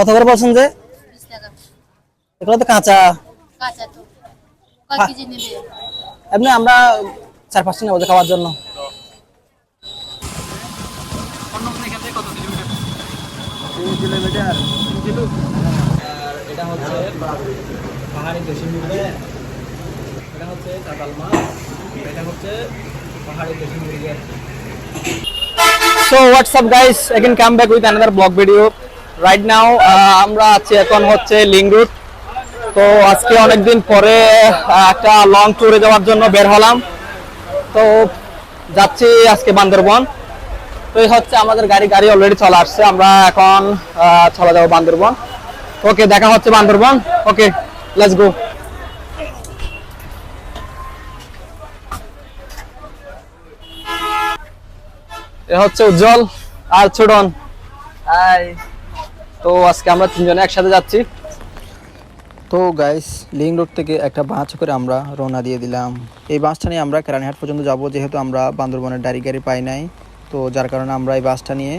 কত করে বলছেন যে এগুলো তো কাঁচা। কাঁচা তো। কয় কেজি নেবে? এমনি আমরা চার পাঁচটা নেব খাওয়ার জন্য। এটা হচ্ছে পাহাড়ি দেশি মুরগি। এটা হচ্ছে কাতাল মাছ। এটা হচ্ছে পাহাড়ি দেশি মুরগি so what's up guys again come back with another blog video right now আমরা আছি এখন হচ্ছে লিং রুট তো আজকে অনেকদিন পরে একটা লং ট্যুরে যাওয়ার জন্য বের হলাম। তো যাচ্ছি আজকে বান্দরবন। তো এই হচ্ছে আমাদের গাড়ি গাড়ি অলরেডি চলে আসছে। আমরা এখন চলে যাব বান্দরবন। ওকে দেখা হচ্ছে বান্দরবন। ওকে লেটস গো এ হচ্ছে উজ্জ্বল আর ছোটন। হাই তো আজকে আমরা তিনজনে একসাথে যাচ্ছি। তো গাইস লিং রোড থেকে একটা বাস করে আমরা রওনা দিয়ে দিলাম। এই বাসটা নিয়ে আমরা কেরানীহাট পর্যন্ত যাব যেহেতু আমরা বান্দরবনের ডাড়ি গাড়ি পাই নাই। তো যার কারণে আমরা এই বাসটা নিয়ে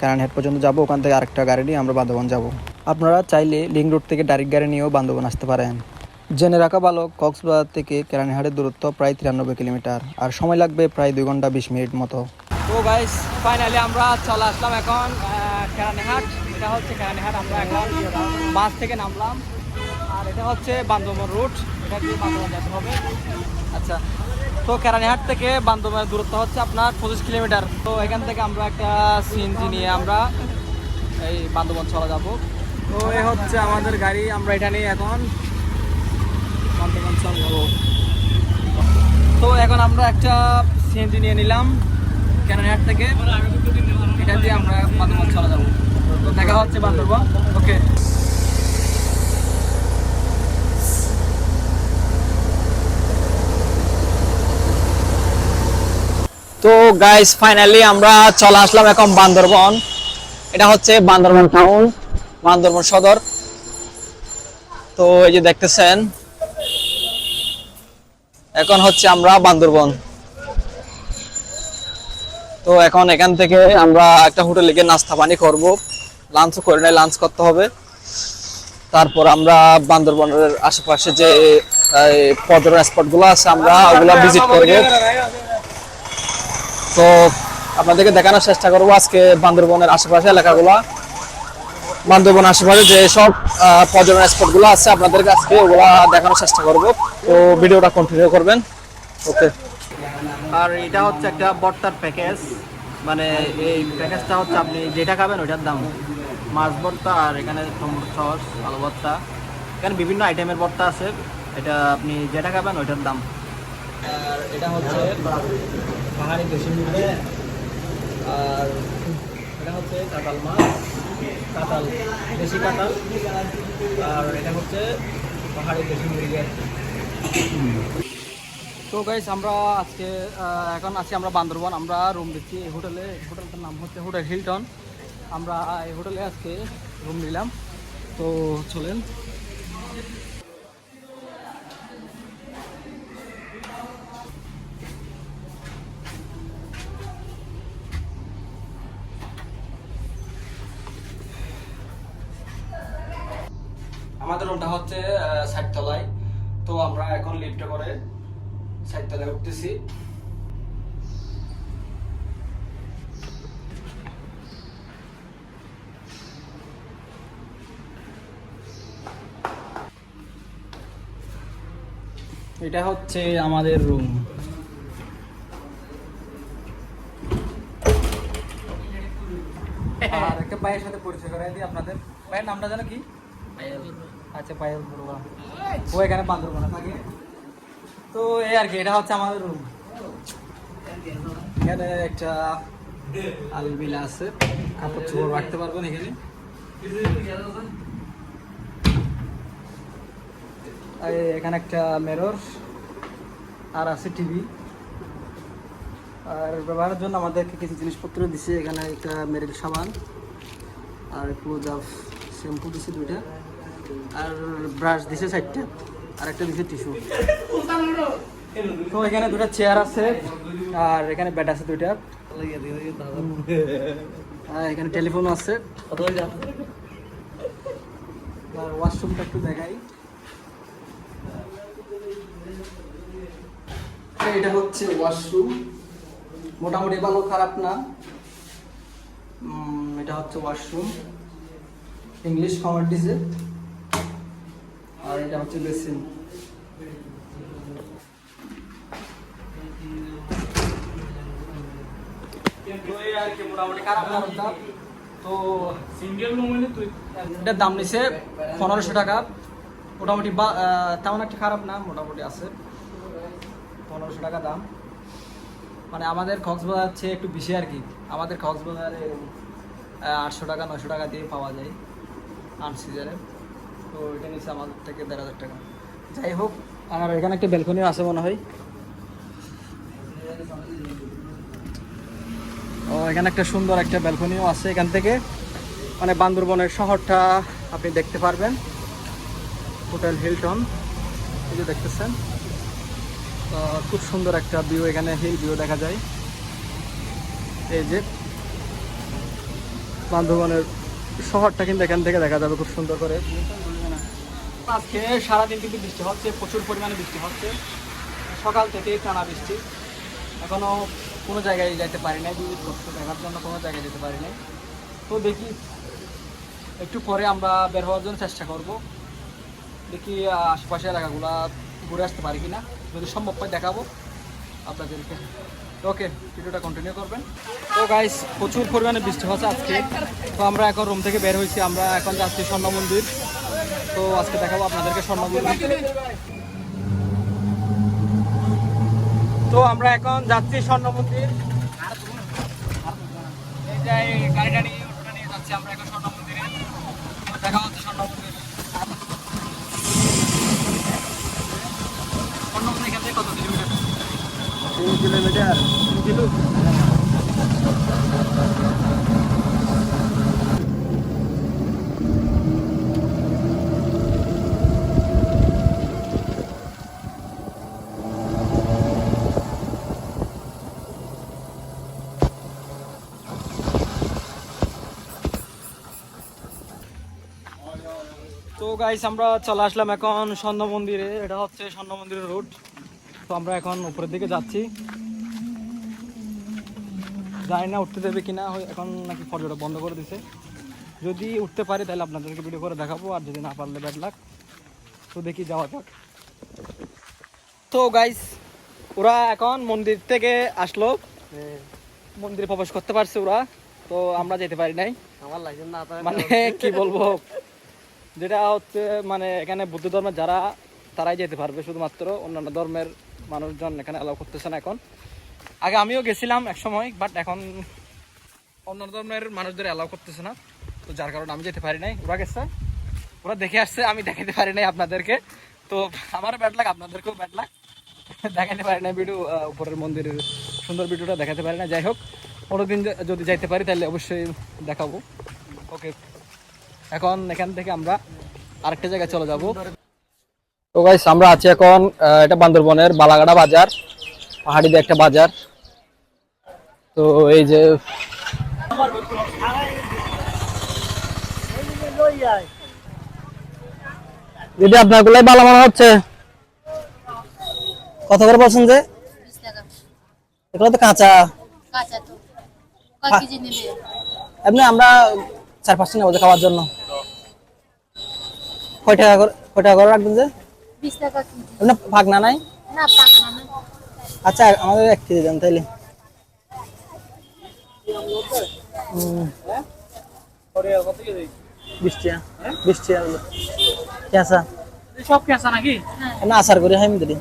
কেরানীহাট পর্যন্ত যাব ওখান থেকে আরেকটা গাড়ি নিয়ে আমরা বান্দরবন যাব। আপনারা চাইলে লিং রোড থেকে ডাইরেক্ট গাড়ি নিয়েও বান্দরবন আসতে পারেন। জেনে রাখা ভালো কক্সবাজার থেকে কেরানীহাটের দূরত্ব প্রায় তিরানব্বই কিলোমিটার আর সময় লাগবে প্রায় দুই ঘণ্টা বিশ মিনিট মতো। তো গাইস ফাইনালি আমরা চলে আসলাম এখন কেরানীহাট। এটা হচ্ছে কেরানীহাট আমরা এখন বাস থেকে নামলাম। আর এটা হচ্ছে বান্দরবন রুট। এটা দিয়ে বান্দরবন যেতে হবে। আচ্ছা তো কেরানীহাট থেকে বান্দরবনের দূরত্ব হচ্ছে আপনার পঁচিশ কিলোমিটার। তো এখান থেকে আমরা একটা সিএনজি নিয়ে আমরা এই বান্দরবন চলে যাব। তো এ হচ্ছে আমাদের গাড়ি। আমরা এটা নিয়ে এখন বান্দরবন চলে যাব তো এখন আমরা একটা সিএনজি নিয়ে নিলাম ক্যানানহাট থেকে। এটা দিয়ে আমরা বান্দরবান চলে যাব। দেখা হচ্ছে বান্দরবান। ওকে তো গাইস ফাইনালি আমরা চলে আসলাম এখন বান্দরবন। এটা হচ্ছে বান্দরবন টাউন বান্দরবন সদর। তো এই যে দেখতেছেন, এখন হচ্ছে আমরা বান্দরবন। তো এখন এখান থেকে আমরা একটা হোটেলে গিয়ে নাস্তা পানি করব। লাঞ্চ করে নাই লাঞ্চ করতে হবে। তারপর আমরা বান্দরবনের আশেপাশে যে পর্যটন স্পটগুলো আছে, আমরা ওগুলো ভিজিট করব তো আপনাদেরকে দেখানোর চেষ্টা করব আজকে বান্দরবনের আশেপাশে এলাকাগুলো। বান্দরবন আশেপাশে যে সব পর্যটন স্পটগুলো আছে আপনাদেরকে আজকে ওগুলা দেখানোর চেষ্টা করব। তো ভিডিওটা কন্টিনিউ করবেন। ওকে আর এটা হচ্ছে একটা ভর্তার প্যাকেজ মানে এই প্যাকেজটা হচ্ছে আপনি যেটা খাবেন ওইটার দাম। মাছ ভর্তা আর এখানে টমেটো সস আলু ভর্তা। এখানে বিভিন্ন আইটেমের ভর্তা আছে। এটা আপনি যেটা খাবেন ওইটার দাম। আর এটা হচ্ছে পাহাড়ি দেশি মুরগি। আর এটা হচ্ছে কাতাল মাছ কাতাল দেশি কাতাল আর এটা হচ্ছে পাহাড়ি দেশি মুরগি আর তো গাইস আমরা আজকে এখন আছি আমরা বান্দরবন। আমরা রুম দিচ্ছি এই হোটেলে হোটেলটার নাম হচ্ছে হোটেল হিলটন আমরা এই হোটেলে আজকে রুম নিলাম। তো চলেন। আমাদের রুমটা হচ্ছে সাততলায়। তো আমরা এখন লিফটে করে সাততলায় উঠতেছি। এটা হচ্ছে আমাদের রুম আর একটা ভাইয়ের সাথে পরিচয় করাই দিই আপনাদের। ভাইয়ের নামটা জানো কি? আচ্ছা পায়েল বড়ুয়া ও এখানে বান্দরবনে থাকে। তো এই আর কি এটা হচ্ছে আমাদের রুম এখানে একটা আলবিলা আছে। কাপড় চোপড় রাখতে পারবেন এখানে আর এখানে একটা মেরর আর আছে টিভি আর ব্যবহারের জন্য আমাদেরকে কিছু জিনিসপত্র দিছে, এখানে একটা মেরিল সাবান, আর ক্লোজ শ্যাম্পু দিছে দুইটা, আর ব্রাশ দিছে চারটা, আর একটা দিছে টিস্যু তো এখানে দুটো চেয়ার আছে, আর এখানে বেড আছে দুইটা। এখানে টেলিফোন আছে। আর ওয়াশরুমটা একটু দেখাই। এটা হচ্ছে ওয়াশরুম মোটামুটি ভালো খারাপ না। এটা হচ্ছে ওয়াশরুম ইংলিশ কমার দিছে। আর এটা হচ্ছে বেসিন তো এই আর কি খারাপ খারাপ দাম তো সিঙ্গেল তুই এটার দাম নিছে পনেরোশো টাকা। মোটামুটি বা তেমন একটা খারাপ না মোটামুটি আছে। পনেরোশো টাকা দাম। মানে আমাদের কক্সবাজার চেয়ে একটু বেশি আর কি। আমাদের কক্সবাজারে আটশো টাকা নশো টাকা দিয়ে পাওয়া যায় আট সিজারে তো এটা নিচ্ছে আমাদের থেকে দেড় হাজার টাকা। যাই হোক, আর এখানে একটা ব্যালকনিও আছে মনে হয়। ও, এখানে একটা সুন্দর একটা ব্যালকনিও আছে এখান থেকে। মানে বান্দরবনের শহরটা আপনি দেখতে পারবেন। হোটেল হিলটন এই যে দেখতেছেন। খুব সুন্দর একটা ভিউ এখানে হিল ভিউ দেখা যায়। এই যে বান্ধবনের শহরটা কিন্তু এখান থেকে দেখা যাবে খুব সুন্দর করে। আজকে সারাদিন কিন্তু বৃষ্টি হচ্ছে, প্রচুর পরিমাণে বৃষ্টি হচ্ছে। সকাল থেকে টানা বৃষ্টি। এখনও কোনো জায়গায় যেতে পারি নাই বিদ্যুৎ কষ্ট দেখার জন্য কোনো জায়গায় যেতে পারি নাই। তো দেখি, একটু পরে আমরা বের হওয়ার জন্য চেষ্টা করব। দেখি আশেপাশে এলাকাগুলা ঘুরে আসতে পারি কিনা। যদি সম্ভব হয় দেখাবো আপনাদেরকে। ওকে, ভিডিওটা কন্টিনিউ করবেন। তো গাইস প্রচুর পরিমাণে বৃষ্টি হচ্ছে আজকে। তো আমরা এখন রুম থেকে বের হয়েছি, আমরা এখন যাচ্ছি স্বর্ণ মন্দির। তো আজকে দেখাবো আপনাদেরকে স্বর্ণ মন্দির। তো আমরা এখন যাচ্ছি স্বর্ণ মন্দির। আমরা এখন স্বর্ণ মন্দিরে। দেখা হচ্ছে স্বর্ণ মন্দির স্বর্ণ মন্দির এখান থেকে কত কিলোমিটার তিন কিলোমিটার। তো গাইস আমরা চলে আসলাম এখন স্বর্ণ মন্দিরে। এটা হচ্ছে স্বর্ণ মন্দিরের রুট তো আমরা এখন উপরের দিকে যাচ্ছি। জানি না উঠতে দেবে কিনা এখন নাকি পর্যটক বন্ধ করে দিছে। যদি উঠতে পারি তাহলে আপনাদেরকে ভিডিও করে দেখাবো আর যদি না পারলে ব্যাড লাগ তো দেখি যাওয়া যাক। তো গাইস ওরা এখন মন্দির থেকে আসলো। মন্দিরে প্রবেশ করতে পারছে ওরা। তো আমরা যেতে পারি নাই। আমার লাইসেন্স না মানে কি বলব? যেটা হচ্ছে মানে এখানে বৌদ্ধ ধর্মের যারা তারাই যেতে পারবে। শুধুমাত্র অন্যান্য ধর্মের মানুষজন এখানে অ্যালাউ করতেছে না এখন। আগে আমিও গেছিলাম এক সময় বাট এখন অন্য ধরনের মানুষদের অ্যালাউ করতেছে না। তো যার কারণে আমি যেতে পারি নাই। ওরা গেছে। ওরা দেখে আসছে, আমি দেখাতে পারি নাই আপনাদেরকে। তো আমার ব্যাড লাগ আপনাদেরকেও ব্যাড লাগ দেখাতে পারি না ভিডিও উপরের মন্দিরের সুন্দর ভিডিওটা দেখাতে পারি না যাই হোক য- যদি যাইতে পারি, তাহলে অবশ্যই দেখাবো। ওকে এখন এখান থেকে আমরা আরেকটা জায়গায় চলে যাব। তো গাইস আমরা আছি এখন এটা বান্দরবনের বালাগাড়া বাজার পাহাড়িতে একটা বাজার। তো এই যে দিদি আপনার গুলাই ভালো মনে হচ্ছে কত করে বলছেন যে? এগুলো তো কাঁচা। এমনি আমরা চার পাঁচটা নেব খাওয়ার জন্য। কয় টাকা করে কয় টাকা করে রাখবেন যে? টাকা কেজি। ভাগনা নাই? না আচ্ছা আমাদের এক দেন তাইলে। আচার করে দিদি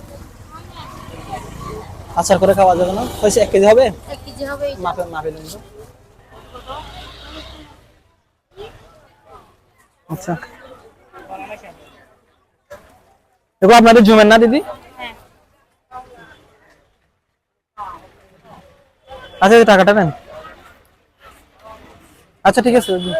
আচার করে খাওয়া যাবে না। হয়েছে এক কেজি হবে। মাপে মাপে আচ্ছা। দেখো আপনাদের জুমেন না দিদি হ্যাঁ আচ্ছা এই টাকাটা নেন আচ্ছা ঠিক আছে দিদি।